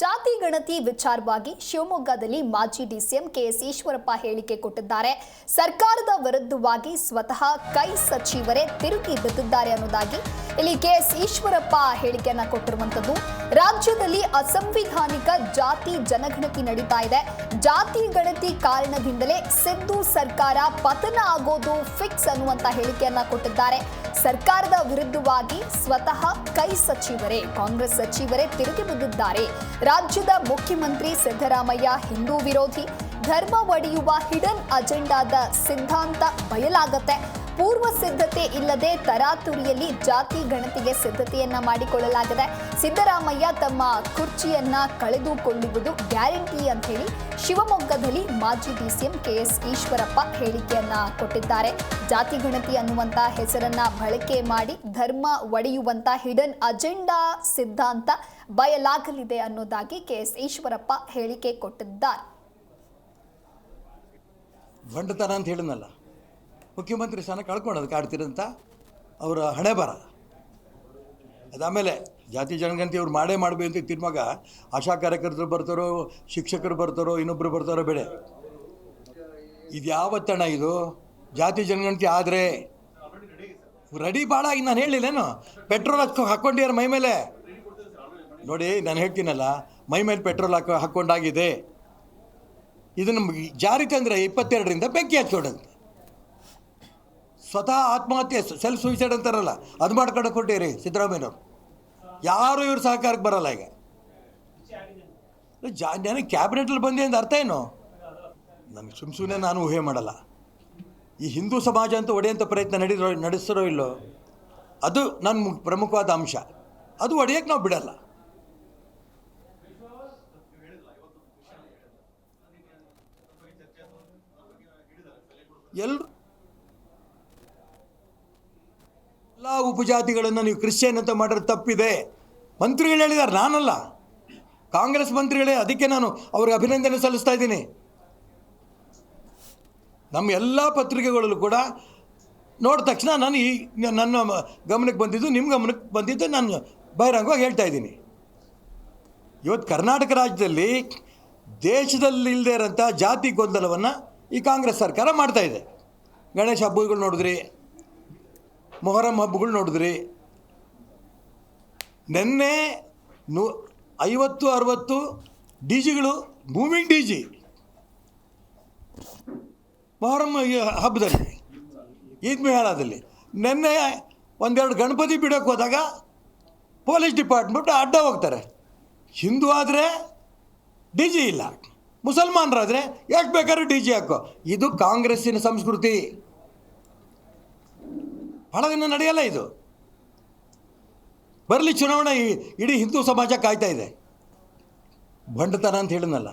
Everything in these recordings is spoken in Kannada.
ಜಾತಿ ಗಣತಿ ವಿಚಾರವಾಗಿ ಶಿವಮೊಗ್ಗದಲ್ಲಿ ಮಾಜಿ ಡಿಸಿಎಂ ಕೆಎಸ್ ಈಶ್ವರಪ್ಪ ಹೇಳಿಕೆ ಕೊಟ್ಟಿದ್ದಾರೆ. ಸರ್ಕಾರದ ವಿರುದ್ಧವಾಗಿ ಸ್ವತಃ ಕೈ ಸಚಿವರೇ ತಿರುಗಿ ಬಿದ್ದಿದ್ದಾರೆ ಅನ್ನೋದಾಗಿ ಇಲ್ಲಿ ಕೆಎಸ್ ಈಶ್ವರಪ್ಪ ಹೇಳಿಕೆಯನ್ನ ಕೊಟ್ಟಿರುವಂತದ್ದು. ರಾಜ್ಯದಲ್ಲಿ ಅಸಂವಿಧಾನಿಕ ಜಾತಿ ಜನಗಣತಿ ನಡೀತಾ ಇದೆ. ಜಾತಿ ಗಣತಿ ಕಾರಣದಿಂದಲೇ ಸಿದ್ದು ಸರ್ಕಾರ ಪತನ ಆಗೋದು ಫಿಕ್ಸ್ ಅನ್ನುವಂತ ಹೇಳಿಕೆಯನ್ನ ಕೊಟ್ಟಿದ್ದಾರೆ. ಸರ್ಕಾರದ ವಿರುದ್ಧವಾಗಿ ಸ್ವತಃ ಕೈ ಸಚಿವರೇ, ಕಾಂಗ್ರೆಸ್ ಸಚಿವರೇ ತಿರುಗಿ ಬಿದ್ದಿದ್ದಾರೆ ರಾಜ್ಯದ ಮುಖ್ಯಮಂತ್ರಿ ಸಿದ್ದರಾಮಯ್ಯ ಹಿಂದೂ ವಿರೋಧಿ. ಧರ್ಮ ಒಡೆಯುವ ಹಿಡನ್ ಅಜೆಂಡಾದ ಸಿದ್ಧಾಂತ ಬಯಲಾಗತ್ತೆ. ಪೂರ್ವ ಸಿದ್ಧತೆ ಇಲ್ಲದೆ ತರಾತುರಿಯಲ್ಲಿ ಜಾತಿ ಗಣತಿಗೆ ಸಿದ್ಧತೆಯನ್ನ ಮಾಡಿಕೊಳ್ಳಲಾಗಿದೆ. ಸಿದ್ದರಾಮಯ್ಯ ತಮ್ಮ ಕುರ್ಚಿಯನ್ನ ಕಳೆದುಕೊಳ್ಳುವುದು ಗ್ಯಾರಂಟಿ ಅಂತ ಹೇಳಿ ಶಿವಮೊಗ್ಗದಲ್ಲಿ ಮಾಜಿ ಡಿಸಿಎಂ ಕೆಎಸ್ ಈಶ್ವರಪ್ಪ ಹೇಳಿಕೆಯನ್ನ ಕೊಟ್ಟಿದ್ದಾರೆ. ಜಾತಿ ಗಣತಿ ಅನ್ನುವಂತ ಹೆಸರನ್ನ ಬಳಕೆ ಮಾಡಿ ಧರ್ಮ ಒಡೆಯುವಂತ ಹಿಡನ್ ಅಜೆಂಡಾ ಸಿದ್ಧಾಂತ ಬಯಲಾಗಲಿದೆ ಅನ್ನೋದಾಗಿ ಕೆಎಸ್ ಈಶ್ವರಪ್ಪ ಹೇಳಿಕೆ ಕೊಟ್ಟಿದ್ದಾರೆ. ಬಂಡತನ ಅಂತ ಹೇಳಿದ್ನಲ್ಲ. ಮುಖ್ಯಮಂತ್ರಿ ಸ್ಥಾನ ಕಳ್ಕೊಂಡು ಕಾಡ್ತಿರಂತ ಅವರ ಹಣೆ ಬರ ಅದಾದಮೇಲೆ ಜಾತಿ ಜನಗಣತಿ ಅವ್ರು ಮಾಡೇ ಮಾಡಬೇಕು ಅಂತ ತಿರ್ಮಗ ಆಶಾ ಕಾರ್ಯಕರ್ತರು ಬರ್ತಾರೋ, ಶಿಕ್ಷಕರು ಬರ್ತಾರೋ ಇನ್ನೊಬ್ಬರು ಬರ್ತಾರೋ ಬೇಡ. ಇದು ತಣ ಇದು? ಜಾತಿ ಜನಗಣತಿ ಆದರೆ ರೆಡಿ ಭಾಳ ಈಗ ನಾನು ಹೇಳಿಲ್ಲೇನು ಪೆಟ್ರೋಲ್ ಹಾಕ್ಕೊ ಹಾಕ್ಕೊಂಡಿಯಾರ ಮೈ ಮೇಲೆ. ನೋಡಿ, ನಾನು ಹೇಳ್ತೀನಲ್ಲ, ಮೈ ಮೇಲೆ ಪೆಟ್ರೋಲ್ ಹಾಕೋ ಹಾಕ್ಕೊಂಡಾಗಿದೆ. ಇದನ್ನು ಜಾರಿ ತಂದರೆ ಇಪ್ಪತ್ತೆರಡರಿಂದ ಬೆಂಕಿ ಹಚ್ಕೊಡಂತೆ ಸ್ವತಃ ಆತ್ಮಹತ್ಯೆ ಸೆಲ್ಫ್ ಸೂಸೈಡ್ ಅಂತಾರಲ್ಲ, ಅದು ಮಾಡ್ಕೊಂಡು ಕೊಟ್ಟಿರಿ ಸಿದ್ದರಾಮಯ್ಯನವ್ರು. ಯಾರು ಇವ್ರ ಸಹಕಾರಕ್ಕೆ ಬರಲ್ಲ ಈಗ. ಜಾ ನನಗೆ ಕ್ಯಾಬಿನೆಟಲ್ಲಿ ಬಂದೆ ಅಂತ ಅರ್ಥ ಏನು? ನನಗೆ ಸುಮ್ ಸುಮ್ಮನೆ ನಾನು ಊಹೆ ಮಾಡಲ್ಲ. ಈ ಹಿಂದೂ ಸಮಾಜ ಅಂತ ಒಡೆಯಂಥ ಪ್ರಯತ್ನ ನಡೀರೋ, ನಡೆಸಿರೋ ಇಲ್ಲೋ? ಅದು ನನ್ನ ಪ್ರಮುಖವಾದ ಅಂಶ. ಅದು ಒಡೆಯಕ್ಕೆ ನಾವು ಬಿಡಲ್ಲ. ಎಲ್ಲರೂ ಎಲ್ಲ ಉಪಜಾತಿಗಳನ್ನು ನೀವು ಕ್ರಿಶ್ಚಿಯನ್ ಅಂತ ಮಾಡಿದ್ರೆ ತಪ್ಪಿದೆ. ಮಂತ್ರಿಗಳು ಹೇಳಿದ್ದಾರೆ ನಾನಲ್ಲ. ಕಾಂಗ್ರೆಸ್ ಮಂತ್ರಿಗಳೇ, ಅದಕ್ಕೆ ನಾನು ಅವ್ರಿಗೆ ಅಭಿನಂದನೆ ಸಲ್ಲಿಸ್ತಾ ಇದ್ದೀನಿ. ನಮ್ಮ ಎಲ್ಲ ಪತ್ರಿಕೆಗಳಲ್ಲೂ ಕೂಡ ನೋಡಿದ ತಕ್ಷಣ ನಾನು ಈ ನನ್ನ ಗಮನಕ್ಕೆ ಬಂದಿದ್ದು, ನಿಮ್ಮ ಗಮನಕ್ಕೆ ಬಂದಿದ್ದು ನಾನು ಬಹಿರಂಗವಾಗಿ ಹೇಳ್ತಾ ಇದ್ದೀನಿ. ಇವತ್ತು ಕರ್ನಾಟಕ ರಾಜ್ಯದಲ್ಲಿ ದೇಶದಲ್ಲಿ ಇಲ್ಲದೆ ಇರೋಂಥ ಜಾತಿ ಗೊಂದಲವನ್ನು ಈ ಕಾಂಗ್ರೆಸ್ ಸರ್ಕಾರ ಮಾಡ್ತಾಯಿದೆ ಗಣೇಶ ಹಬ್ಬಗಳು ನೋಡಿದ್ರಿ ಮೊಹರಂ ಹಬ್ಬಗಳು ನೋಡಿದ್ರಿ. ನಿನ್ನೆ ನೂ ಐವತ್ತು, ಅರವತ್ತು ಡಿ ಜಿಗಳು ಮೂವಿಂಗ್ ಡಿ ಜಿ ಮೊಹರಂ ಹಬ್ಬದಲ್ಲಿ, ಈದ್ ಮೇಳದಲ್ಲಿ ನಿನ್ನೆ ಒಂದೆರಡು ಗಣಪತಿ ಬಿಡೋಕ್ಕೆ ಹೋದಾಗ ಪೊಲೀಸ್ ಡಿಪಾರ್ಟ್ಮೆಂಟ್ ಅಡ್ಡ ಹೋಗ್ತಾರೆ. ಹಿಂದೂ ಆದರೆ ಡಿ ಜಿ ಇಲ್ಲ. ಮುಸಲ್ಮಾನರಾದರೆ ಎಷ್ಟು ಬೇಕಾದ್ರೂ ಡಿ ಜಿ ಹಾಕೋ. ಇದು ಕಾಂಗ್ರೆಸ್ಸಿನ ಸಂಸ್ಕೃತಿ. ಬಹಳ ದಿನ ನಡೆಯಲ್ಲ ಇದು. ಬರಲಿ ಚುನಾವಣೆ ಇಡೀ ಹಿಂದೂ ಸಮಾಜ ಕಾಯ್ತಾ ಇದೆ. ಬಂಡತನ ಅಂತ ಹೇಳಿದ್ನಲ್ಲ.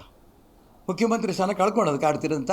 ಮುಖ್ಯಮಂತ್ರಿ ಸ್ಥಾನ ಅದು ಕಾಡ್ತಿರಂತ